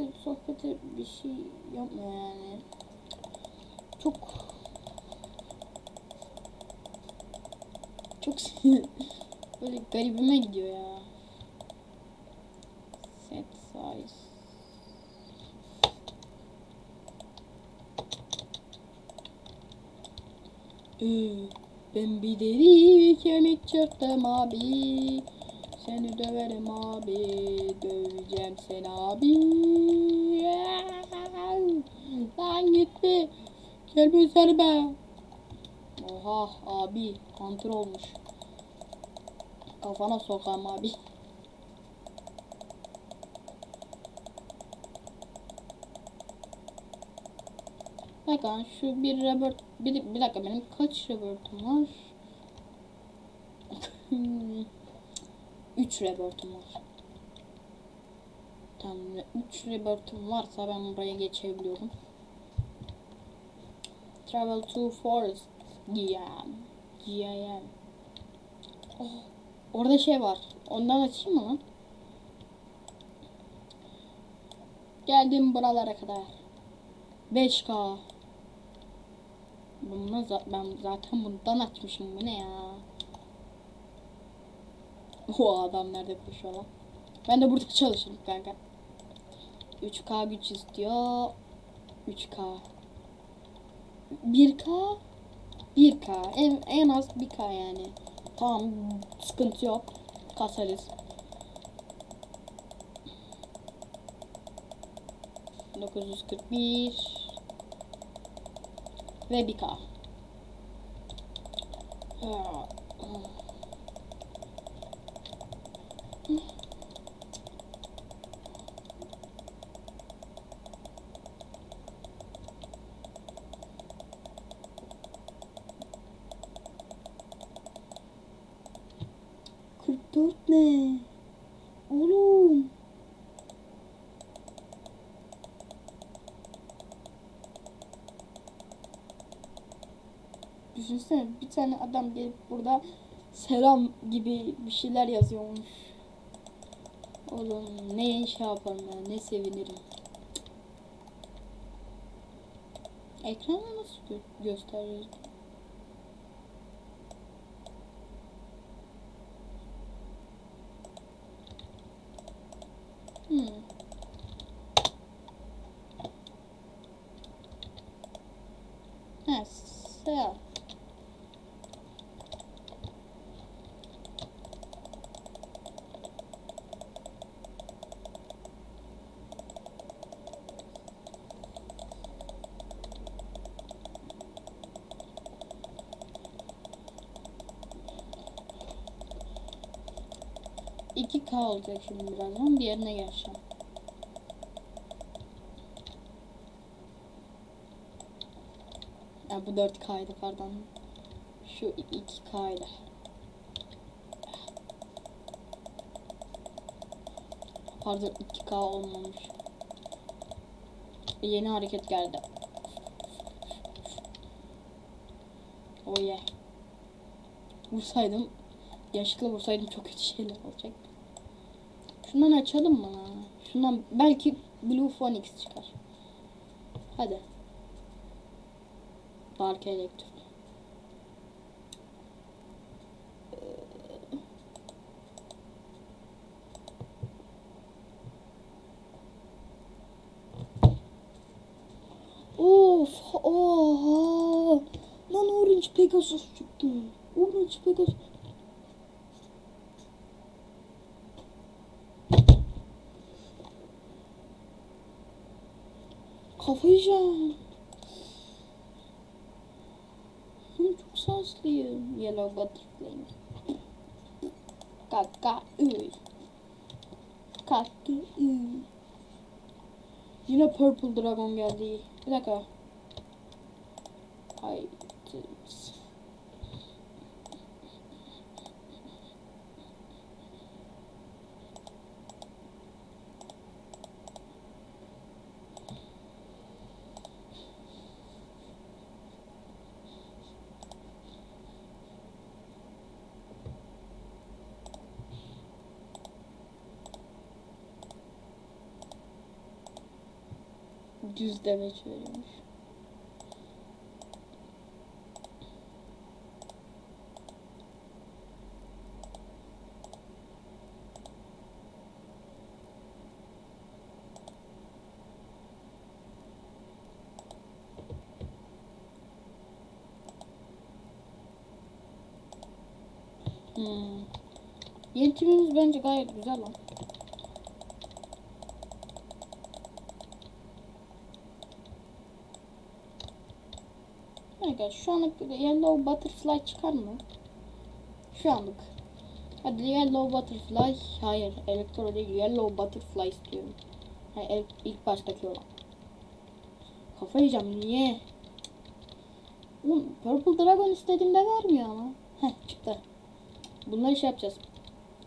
kimse sohbete bir şey yapmıyor yani. Çok çok böyle garibime gidiyor ya. Set size. Ee, ben bir deri kemik çıktım abi. Seni döverim abi. Döveceğim seni abi. Lan gitti. Gel bir be. Oha abi. Hunter olmuş. Kafana sokam abi. Dakika şu bir Robert bir, bir dakika benim kaç Robert'um var? 3 Robert'um var. Tamam 3 Robert'um varsa ben buraya geçebiliyorum. Travel to forest. GM. GM. Oh, orada şey var. Ondan açayım mı lan? Geldim buralara kadar. 5K. Bunu ben zaten bundan açmışım. Bu ne ya? O adam nerede koşuyor lan? Ben de burada çalışırım kanka. 3K güç istiyor. 3K. 1K. 1K. En, en az 1K yani. Tamam sıkıntı yok. Kasarız. 941 ve 1K. Dört ne? Oğlum. Düşünsene bir tane adam gelip burada selam gibi bir şeyler yazıyormuş. Oğlum ne şey yaparım ya ne sevinirim. Ekrana nasıl gö gösteriyoruz? 2K olacak şimdi birazdan. Diğerine geçeceğim. Ya bu 4K'ydı pardon. Şu 2K'ydı. Pardon 2K olmamış. Yeni hareket geldi. Oye. Oh yeah. Vursaydım, yaşlıkla vursaydım çok kötü şeyler olacak. Şundan açalım mı? Şundan belki Blue Phoenix çıkar. Hadi. Dark Electro. Of, oha. Lan Orange Pegasus çıktı. Orange Pegasus. Hı, çok saslıyım. Yellow Butterfly. Kaka üy. Kaka üy. Yine Purple Dragon geldi. Bir dakika. Items. Düz demeç veriyormuş. Hmm. Yeni timimiz bence gayet güzel lan. Arkadaşlar şu anlık Yellow Butterfly çıkar mı? Şu anlık. Hadi Yellow Butterfly. Hayır. Elektro değil. Yellow Butterfly istiyorum. Hayır, ilk, baştaki olan. Kafa yiyeceğim. Niye? Oğlum Purple Dragon istediğimde vermiyor ama. Heh çıktı. Bunları şey yapacağız.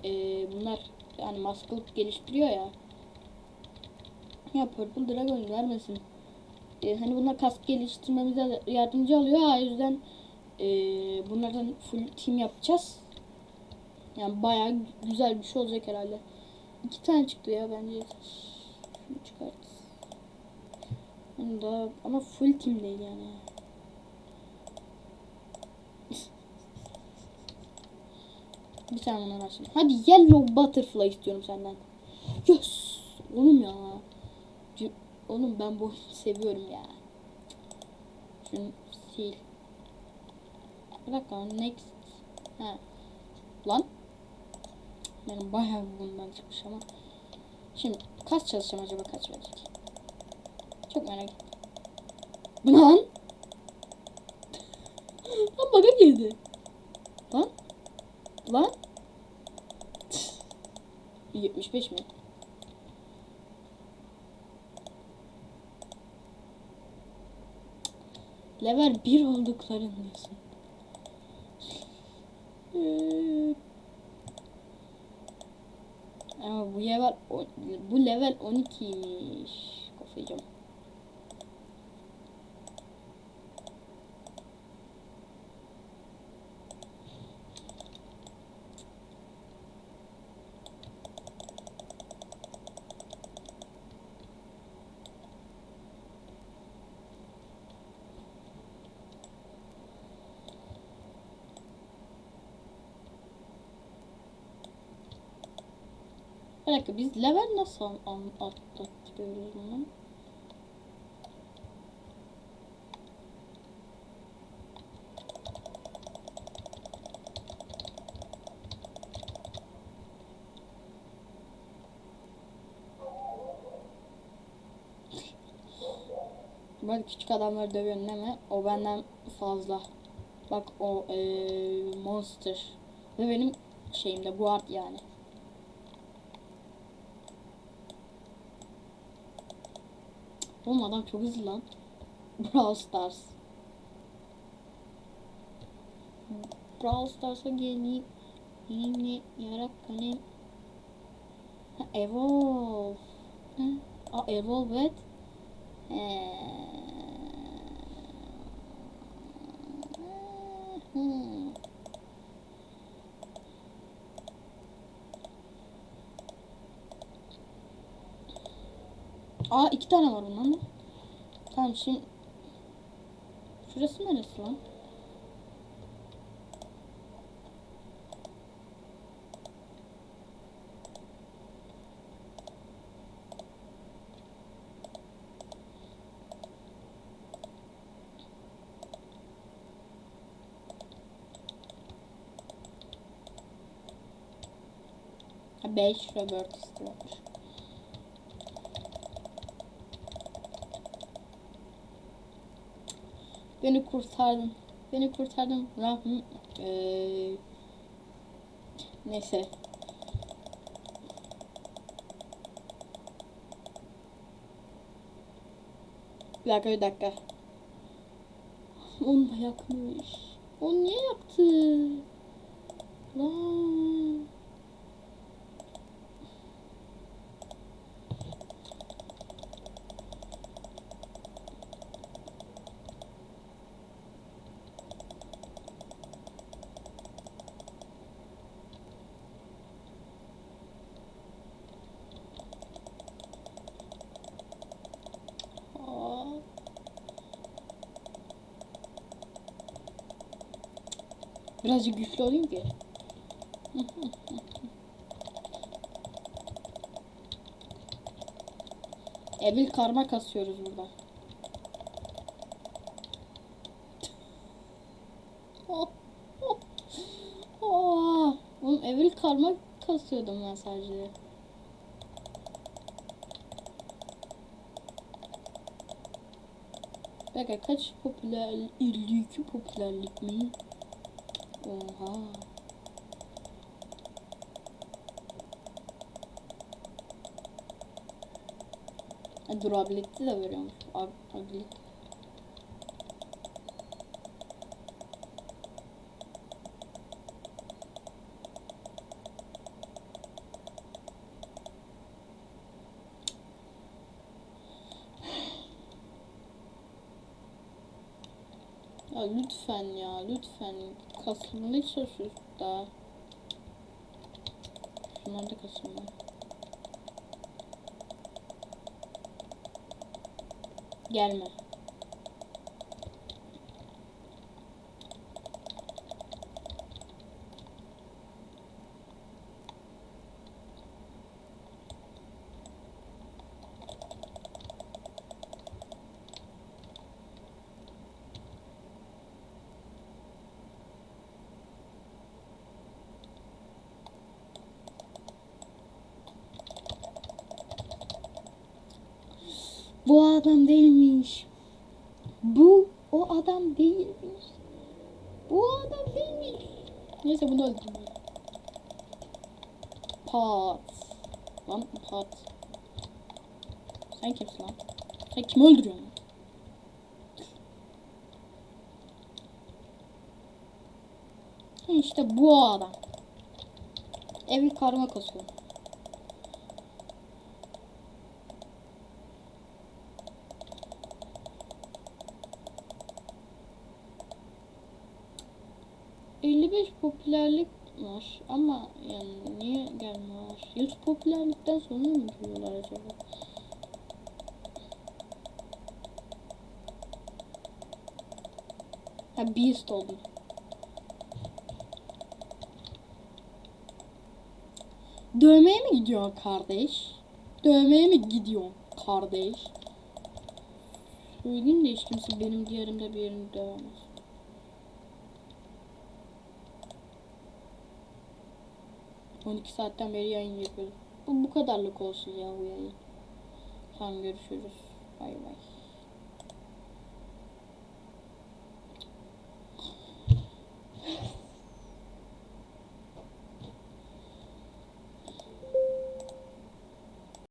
Ee, bunlar yani maskılık geliştiriyor ya. Ya Purple Dragon vermesin. Ee, hani bunlar kask geliştirmemize yardımcı oluyor. O yüzden ee, bunlardan full team yapacağız. Yani bayağı güzel bir şey olacak herhalde. İki tane çıktı ya bence. Şunu çıkart. Onu da ama full team değil yani. Bir tane açayım. Hadi yellow butterfly istiyorum senden. Yes. Oğlum ya. Oğlum ben bu seviyorum ya. Şunu sil. Bir dakika next. Ha. Lan. Benim bayağı bundan çıkmış ama. Şimdi kaç çalışacağım acaba kaç verecek? Çok merak ettim. Lan? Lan bana girdi. Lan. Lan. 75 mi? Level 1 oldukların diyorsun. Ee, Ama bu level bu level 12'ymiş. Kafayı Bir dakika biz level nasıl atlattırıyoruz bunu? Bak küçük adamları dövüyorsun değil mi? O benden fazla. Bak o eee, monster. Ve benim şeyimde guard yani. Oğlum adam çok hızlı lan. Brawl Stars. Brawl Stars'a geleyim. Yeni yarak hani. Ha, Evolve. Ha, Aa, Evolve evet. Ee, hmm. Aa iki tane var bundan da. Tamam şimdi. Şurası neresi lan? 5 Robert istiyormuş. Beni kurtardın. Beni kurtardın. Rahim. Ee, neyse. Bir dakika bir dakika. Onu da yakmış. Onu niye yaktı? Lan. Birazcık güçlü olayım ki. Evil karma kasıyoruz burada. Oh, oh, oh. Oğlum evil karma kasıyordum ben sadece. Dakika kaç popüler 52 popülerlik mi? Oha. Ha, Durability de veriyormuş. Ab- Ability. Lütfen ya lütfen kasılmaya çalışıyoruz daha. Şunlar da kasılma. Gelme. Bu adam değilmiş. Bu o adam değilmiş. Bu adam değilmiş. Neyse bunu öldüreyim. Pat. Lan pat. Sen kimsin lan? Sen kimi öldürüyorsun? İşte bu adam. Evil karma kasıyor. Popülerlik var ama yani niye gelmiyor? 100 popülerlikten sonra mı geliyorlar acaba? Ha Beast oldum. Dövmeye mi gidiyor kardeş? Dövmeye mi gidiyor kardeş? Söyleyeyim de hiç kimse benim diğerimde bir yerimi dövemez. On iki saatten beri yayın yapıyorum. Bu bu kadarlık olsun ya bu yayın. Tamam görüşürüz. Bay bay.